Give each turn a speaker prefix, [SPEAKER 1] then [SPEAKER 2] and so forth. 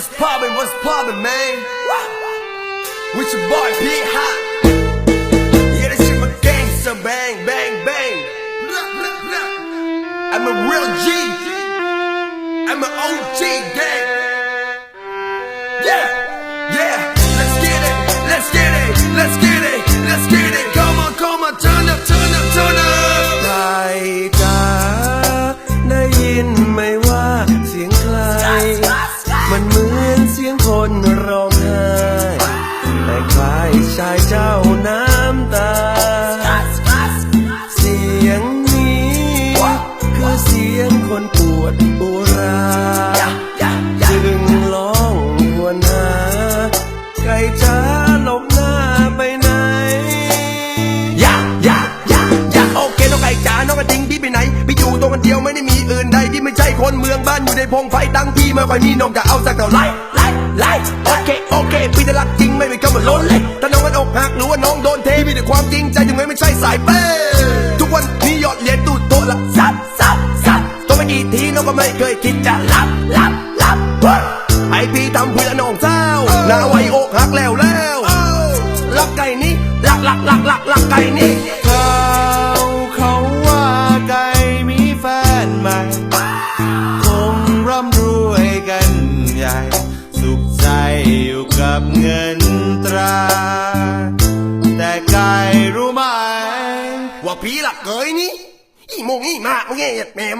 [SPEAKER 1] what's poppin', what's poppin', man? With your boy P Hot. Yeah, this shit my gangster, bang, bang, bang. I'm a real G. I'm an OG gang. จ้าหลบหน้าไปไหนยะยะยะยะโอเคน้องไก่จ๋าน้องกระทิงพี่ไปไหนพี่อยู่ตัวคนเดียวไม่ได้มีอื่นใดที่ไม่ใช่คนเมืองบ้านอยู่ในพงไฟดังพี่ไม่ค่อยมีน้องจะเอาสักเท่าไหรไล่ไล่โอเคโอเคพี่จะรักจริงไม่เป็นคำว่าล้นเล่ถ้าน้องมันอกหักหรือว่าน้องโดนเทพี่แต่ความจริงใจถึงแม้ไม่ใช่สายเป้ทุกวันนี้ยอดเหรียญตูดโตะละซับซับซับตัวไม่กี่ทีน้องก็ไม่เคยคิดจะรับรับรับเฮ้ยไอ พี่ทำเพื่อน้องเจ้าหน้าไว้อกหักแล้วแล้วรักไก่นี้รักรักรักรักรักไก่นี้
[SPEAKER 2] เขาเขาว่าไก่มีแฟนใหม่คงร่ำรวยกันใหญ่ สุขใจอยู่กับเงินตรา แต่ไก่รู้ไหม
[SPEAKER 1] ว่าพี่หลักเกยนี่อีโมงอีมากมึงเงี้ยแหมม